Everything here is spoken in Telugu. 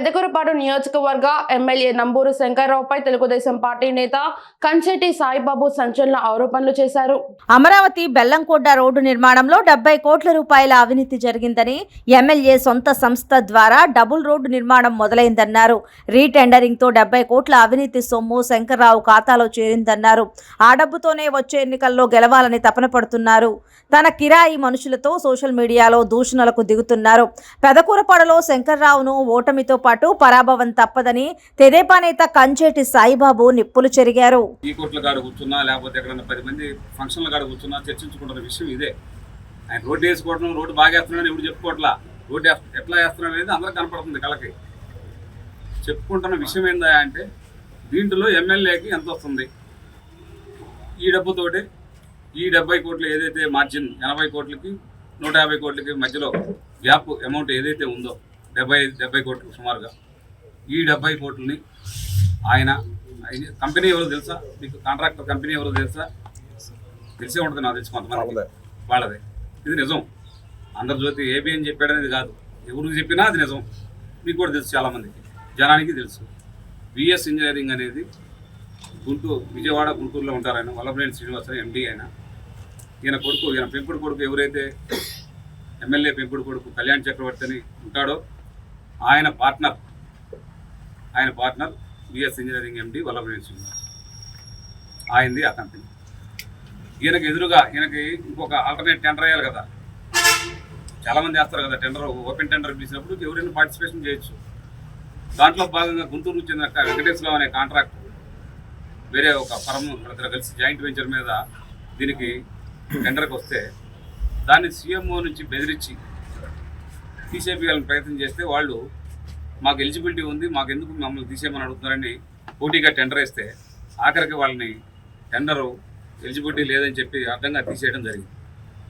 పెద్దకూరపాడు నియోజకవర్గ ఎమ్మెల్యే నంబూరు శంకర్రావుపై తెలుగుదేశం పార్టీ నేత కంచెటి సాయిబాబు సంచలన ఆరోపణలు చేశారు. అమరావతి బెల్లంకొండ రోడ్డు నిర్మాణంలో డెబ్బై కోట్ల రూపాయల అవినీతి జరిగిందని ఎమ్మెల్యే సొంత సంస్థ ద్వారా డబుల్ రోడ్డు నిర్మాణం మొదలైందన్నారు. రీటెండరింగ్తో డెబ్బై కోట్ల అవినీతి సొమ్ము శంకర్రావు ఖాతాలో చేరిందన్నారు. ఆ డబ్బుతోనే వచ్చే ఎన్నికల్లో గెలవాలని తపన పడుతున్నారు. తన కిరాయి మనుషులతో సోషల్ మీడియాలో దూషణలకు దిగుతున్నారు. పెదకూరపాడలో శంకర్రావును ఓటమితో పాటు పరాభవం తప్పదని తెదేపా నేత కంచేటి సాయిబాబు నిప్పులు చెరిగారు. ఈ కోట్ల కాడ కూర్చున్నా లేకపోతే ఎక్కడన్నా పది మంది ఫంక్షన్ల కాడ కూర్చున్నా చర్చించుకుంటున్న విషయం ఇదే. ఆయన రోడ్డు వేసుకోవడం రోడ్డు బాగా వేస్తున్నాడని ఎప్పుడు చెప్పుకోవట్లా? రోడ్డు ఎట్లా వేస్తున్నాడు అనేది అందరికి కనపడుతుంది కళకి చెప్పుకుంటున్న విషయం ఏందా అంటే దీంట్లో ఎమ్మెల్యేకి ఎంత వస్తుంది? ఈ డబ్బుతోటి ఈ డెబ్బై కోట్లు ఏదైతే మార్జిన్ ఎనభై కోట్లకి నూట యాభై కోట్లకి మధ్యలో గ్యాప్ అమౌంట్ ఏదైతే ఉందో డెబ్బై డెబ్బై కోట్లు సుమారుగా. ఈ డెబ్బై కోట్లని ఆయన కంపెనీ ఎవరో తెలుసా? మీకు కాంట్రాక్టర్ కంపెనీ ఎవరో తెలుసా? తెలిసే ఉంటుంది నాకు తెలిసి కొంతమంది వాళ్ళదే. ఇది నిజం. ఆంధ్రజ్యోతి ఏబి అని చెప్పాడనేది కాదు. ఎవరికి చెప్పినా అది నిజం. మీకు కూడా తెలుసు చాలామందికి. జనానికి తెలుసు. విఎస్ ఇంజనీరింగ్ అనేది గుంటూరు విజయవాడ గుంటూరులో ఉంటారు ఆయన వల్లభనేని శ్రీనివాస ఎండి ఆయన. ఈయన కొడుకు ఈయన పెంపుడు కొడుకు ఎవరైతే ఎమ్మెల్యే పెంపుడు కొడుకు కళ్యాణ్ చక్రవర్తి అని ఉంటాడో ఆయన పార్ట్నర్ ఆయన partner BS engineering MD Vallabhaneni ఆయనది ఆ కంపెనీ ఈయనకి ఎదురుగా ఈయనకి ఇంకొక ఆల్టర్నేట్ టెండర్ అయ్యాలి కదా. చాలామంది వేస్తారు కదా టెండర్ ఓపెన్ టెండర్ పిలిచినప్పుడు ఎవరైనా పార్టిసిపేషన్ చేయొచ్చు. దాంట్లో భాగంగా గుంటూరు చెందిన వెంకటేశ్వరరావు అనే కాంట్రాక్ట్ వేరే ఒక ఫరం ఇద్దరు కలిసి జాయింట్ వెంచర్ మీద దీనికి టెండర్కి వస్తే దాన్ని సీఎంఓ నుంచి బెదిరించి తీసేపియాలని ప్రయత్నం చేస్తే వాళ్ళు మాకు ఎలిజిబిలిటీ ఉంది మాకు ఎందుకు మమ్మల్ని తీసేయమని అడుగుతున్నారని పోటీగా టెండర్ వేస్తే ఆఖరికి వాళ్ళని టెండరు ఎలిజిబిలిటీ లేదని చెప్పి అర్థంగా తీసేయడం జరిగింది.